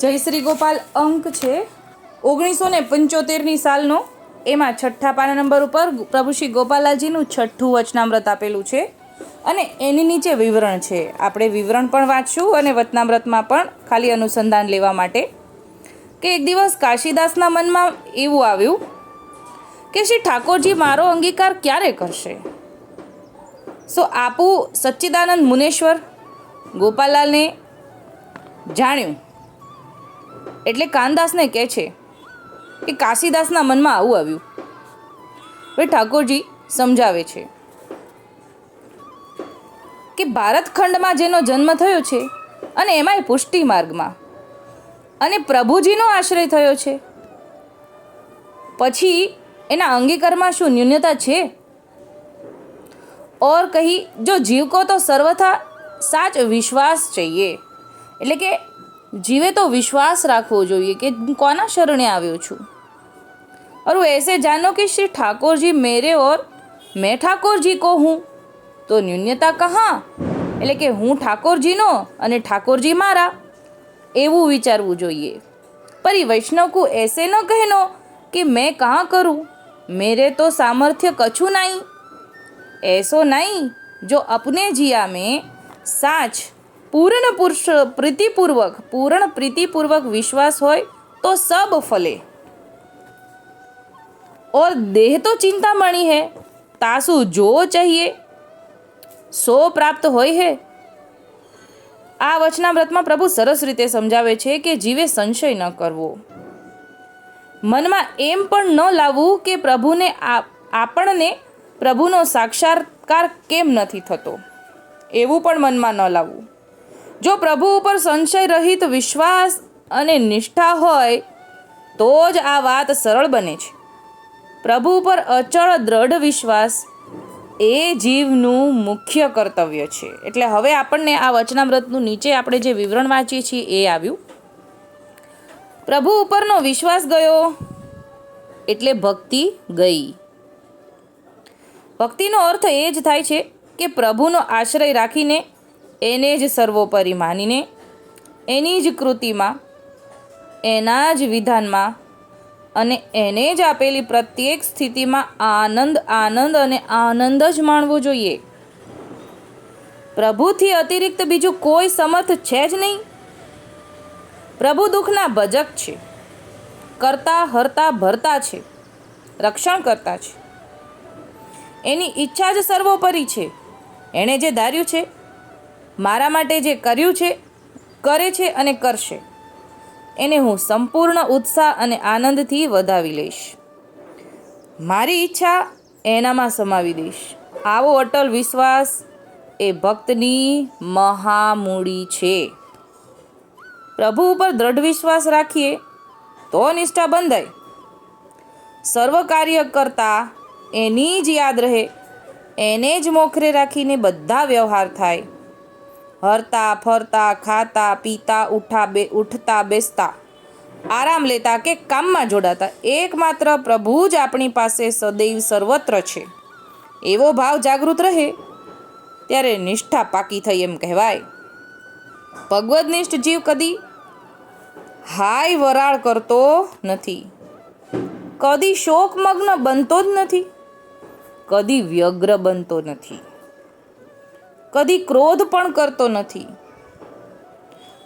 જય શ્રી ગોપાલ અંક છે. ઓગણીસો ને પંચોતેરની સાલનો એમાં છઠ્ઠા પાના નંબર ઉપર પ્રભુ શ્રી ગોપાલાલજીનું છઠ્ઠું વચનામૃત આપેલું છે. અને એની નીચે વિવરણ છે. આપણે વિવરણ પણ વાંચશું અને વચનામૃતમાં પણ ખાલી અનુસંધાન લેવા માટે. કે એક દિવસ કાશીદાસના મનમાં એવું આવ્યું કે શ્રી ઠાકોરજી મારો અંગીકાર ક્યારે કરશે? સો આપું સચ્ચિદાનંદ મુનેશ્વર ગોપાલાલને જાણ્યું. એટલે કાનદાસને કહે છે કે કાશીદાસના મનમાં આવું આવ્યું. હવે ઠાકોરજી સમજાવે છે કે ભારત ખંડમાં જેનો જન્મ થયો છે અને એમાંય પુષ્ટિ માર્ગમાં અને પ્રભુજીનો આશ્રય થયો છે. પછી એના અંગીકારમાં શું ન્યૂનતા છે? ઓર કહી, જો જીવ કો તો સર્વથા સાચ વિશ્વાસ ચઈએ એટલે કે જીવે તો વિશ્વાસ રાખવો જોઈએ કે હું કોના શરણે આવ્યો છું और वो ऐसे जानो कि श्री ठाकुर जी मेरे और मैं ठाकुर जी को हूँ તો ન્યૂન્યતા કહા એટલે કે હું ઠાકોરજીનો અને ઠાકોરજી મારા એવું વિચારવું જોઈએ पर वैष्णव को ऐसे न कहनो कि मैं कहाँ करूँ मेरे तो सामर्थ्य कछु नहीं ऐसो नहीं जो अपने जिया में साच પૂર્ણ પુરુષ પ્રીતિપૂર્વક, પૂર્ણ પ્રીતિપૂર્વક વિશ્વાસ હોય તો સબ ફલે. ઓર દેહ તો ચિંતામણી હે, તાસુ જોવો ચહીએ, સો પ્રાપ્ત હોય હે. આ વચના વ્રતમાં પ્રભુ સરસ રીતે સમજાવે છે કે જીવે સંશય ન કરવો. મનમાં એમ પણ ન લાવવું કે પ્રભુને આપણને પ્રભુનો સાક્ષાત્કાર કેમ નથી થતો. એવું પણ મનમાં ન લાવવું. જો પ્રભુ ઉપર સંશય રહિત વિશ્વાસ અને નિષ્ઠા હોય, તો જ આ વાત સરળ બને છે. પ્રભુ પર અચળ દ્રઢ વિશ્વાસ એ જીવનું મુખ્ય કર્તવ્ય છે. એટલે હવે આપણને આ વચનામૃતનું નીચે આપણે જે વિવરણ વાંચીએ છીએ એ આવ્યું. પ્રભુ ઉપરનો વિશ્વાસ ગયો એટલે ભક્તિ ગઈ. ભક્તિનો અર્થ એ જ થાય છે કે પ્રભુનો આશ્રય રાખીને એને જ સર્વોપરી માનીને, એની જ કૃતિમાં, એના જ વિધાનમાં અને એને જ આપેલી પ્રત્યેક સ્થિતિમાં આનંદ આનંદ અને આનંદ જ માણવો જોઈએ. પ્રભુથી અતિરિક્ત બીજું કોઈ સમર્થ છે જ નહીં. પ્રભુ દુઃખના ભજક છે. કરતા, હરતા, ભરતા છે. રક્ષણ કરતા છે. એની ઈચ્છા જ સર્વોપરી છે. એણે જે ધાર્યું છે મારા માટે જે કર્યું છે, કરે છે અને કરશે. એને હું સંપૂર્ણ ઉત્સાહ અને આનંદથી વધાવી લઈશ. મારી ઈચ્છા એનામાં સમાવી દઈશ. આવો અટલ વિશ્વાસ એ ભક્તની મહામૂડી છે. પ્રભુ ઉપર દ્રઢ વિશ્વાસ રાખીએ તો નિષ્ઠા બંધાય. સર્વ કાર્ય કરતા એની જ યાદ રહે, એને જ મોખરે રાખીને બધા વ્યવહાર થાય. હરતા, ફરતા, ખાતા, પીતા, ઉઠા બે, ઉઠતા, બેસતા. આરામ લેતા કે કામમાં જોડાતા. એકમાત્ર પ્રભુ જ આપણી પાસે સદૈવ સર્વત્ર છે. એવો ભાવ જાગૃત રહે, ત્યારે નિષ્ઠા પાકી થઈ એમ કહેવાય. ભગવદનિષ્ઠ જીવ કદી હાય વરાળ કરતો નથી. કદી શોકમગ્ન બનતો જ નથી. કદી વ્યગ્ર બનતો નથી. કદી ક્રોધ પણ કરતો નથી.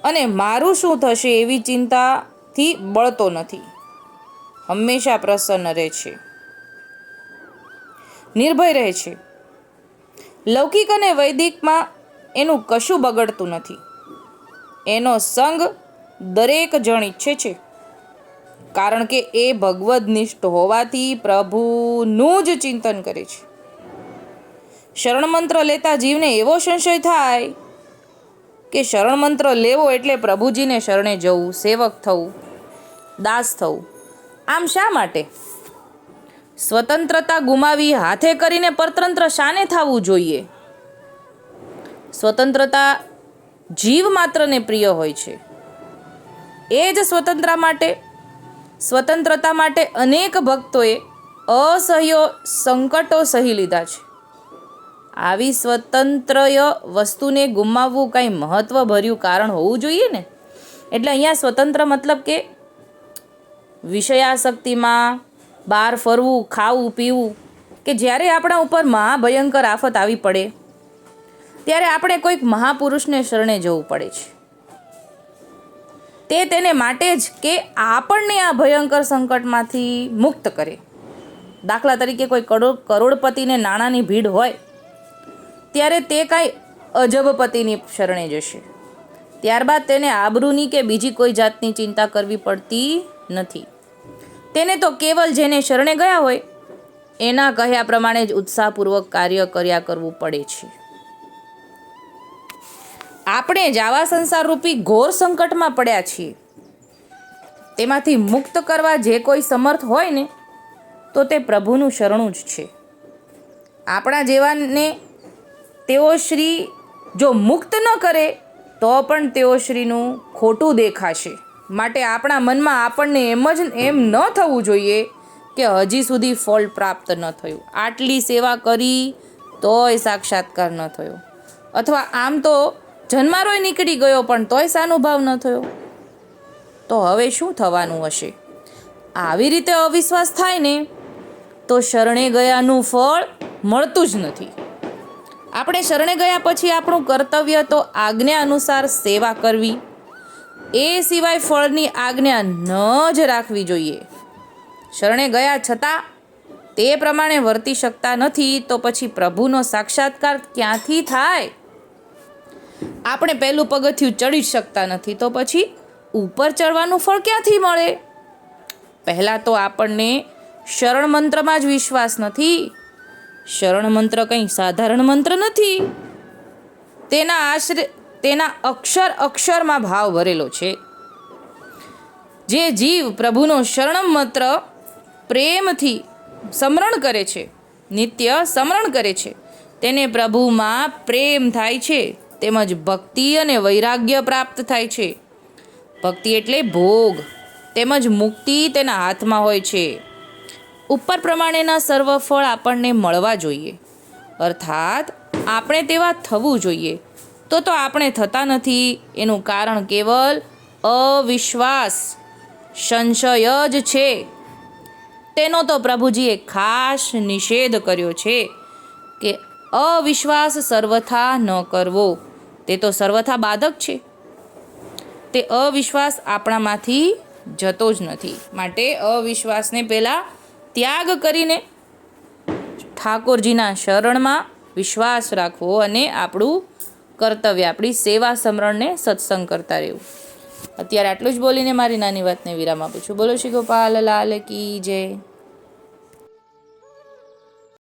અને મારું શું થશે એવી ચિંતાથી બળતો નથી. હંમેશા પ્રસન્ન રહે છે. નિર્ભય રહે છે. લૌકિક અને વૈદિકમાં એનું કશું બગડતું નથી. એનો સંગ દરેક જણ ઈચ્છે છે. કારણ કે એ ભગવદનિષ્ઠ હોવાથી પ્રભુનું જ ચિંતન કરે છે. શરણ મંત્ર લેતા જીવને એવો સંશય થાય કે શરણમંત્ર લેવો એટલે પ્રભુજીને શરણે જવું, સેવક થવું, દાસ થવું. આમ શા માટે? સ્વતંત્રતા ગુમાવી હાથે કરીને પરતંત્ર શાને થવું જોઈએ? સ્વતંત્રતા જીવ માત્રને પ્રિય હોય છે. એ જ સ્વતંત્રતા માટે સ્વતંત્રતા માટે અનેક ભક્તોએ અસહ્યો સંકટો સહી લીધા છે. આવી સ્વતંત્ર વસ્તુને ગુમાવવું કાંઈ મહત્વભર્યું કારણ હોવું જોઈએ ને? એટલે અહીંયા સ્વતંત્ર મતલબ કે વિષયાસક્તિમાં, બહાર ફરવું, ખાવું, પીવું, કે જ્યારે આપણા ઉપર મહાભયંકર આફત આવી પડે, ત્યારે આપણે કોઈક મહાપુરુષને શરણે જવું પડે છે. તે તેને માટે જ કે આપણને આ ભયંકર સંકટમાંથી મુક્ત કરે. દાખલા તરીકે કોઈ કરોડ કરોડપતિને નાણાંની ભીડ હોય ત્યારે તે કાંઈ અજબપતિની શરણે જશે. ત્યારબાદ તેને આબરૂની કે બીજી કોઈ જાતની ચિંતા કરવી પડતી નથી. તેને તો કેવલ જેને શરણે ગયા હોય, એના કહ્યા પ્રમાણે જ ઉત્સાહપૂર્વક કાર્ય કર્યા કરવું પડે છે. આપણે જ આવા સંસારરૂપી ઘોર સંકટમાં પડ્યા છીએ. તેમાંથી મુક્ત કરવા જે કોઈ સમર્થ હોય ને, તો તે પ્રભુનું શરણું જ છે. આપણા જેવાને તેઓ શ્રી જો મુક્ત ન કરે, તો પણ તેઓ શ્રીનું ખોટું દેખાશે. માટે આપણા મનમાં આપણને એમ જ એમ ન થવું જોઈએ કે હજી સુધી ફળ પ્રાપ્ત ન થયું. આટલી સેવા કરી તોય સાક્ષાત્કાર ન થયો. અથવા આમ તો જન્મારોય નીકળી ગયો, પણ તોય સાનુભાવ ન થયો. તો હવે શું થવાનું હશે? આવી રીતે અવિશ્વાસ થાય ને, તો શરણે ગયાનું ફળ મળતું જ નથી. આપણે શરણે ગયા પછી આપણું કર્તવ્ય તો આજ્ઞા અનુસાર સેવા કરવી. એ સિવાય ફળની આજ્ઞા ન જ રાખવી જોઈએ. શરણે ગયા છતાં તે પ્રમાણે વર્તી શકતા નથી તો પછી પ્રભુનો સાક્ષાત્કાર ક્યાંથી થાય? આપણે પહેલું પગથિયું ચડી શકતા નથી તો પછી ઉપર ચડવાનું ફળ ક્યાંથી મળે? પહેલાં તો આપણને શરણ મંત્રમાં જ વિશ્વાસ નથી. શરણ મંત્ર કંઈ સાધારણ મંત્ર નથી. તેના આશરે, તેના અક્ષર અક્ષરમાં ભાવ ભરેલો છે. જે જીવ પ્રભુનો શરણ મંત્ર પ્રેમથી સમરણ કરે છે, નિત્ય સમરણ કરે છે, તેને પ્રભુમાં પ્રેમ થાય છે, તેમજ ભક્તિ અને વૈરાગ્ય પ્રાપ્ત થાય છે. ભક્તિ એટલે ભોગ, તેમજ મુક્તિ તેના હાથમાં હોય છે. ઉપર પ્રમાણેના સર્વ ફળ આપણને મળવા જોઈએ. અર્થાત, આપણે તેવા થવું જોઈએ. તો તો આપણે થતા નથી. એનું કારણ કેવલ અવિશ્વાસ. સંશય જ છે. તેનો તો પ્રભુજીએ ખાસ નિષેધ કર્યો છે કે અવિશ્વાસ સર્વથા ન કરવો. તે તો સર્વથા બાધક છે. તે અવિશ્વાસ આપણામાંથી જતો જ નથી. માટે અવિશ્વાસને પહેલાં ત્યાગ કરીને ઠાકોરજીના શરણમાં વિશ્વાસ રાખવો અને આપણું કર્તવ્ય, આપણી સેવા સમરણને સત્સંગ કરતા રહેવું. અત્યારે આટલું જ બોલીને મારી નાની વાતને વિરામ આપું છું. બોલો શ્રી ગોપાલ, લાલ કી જય.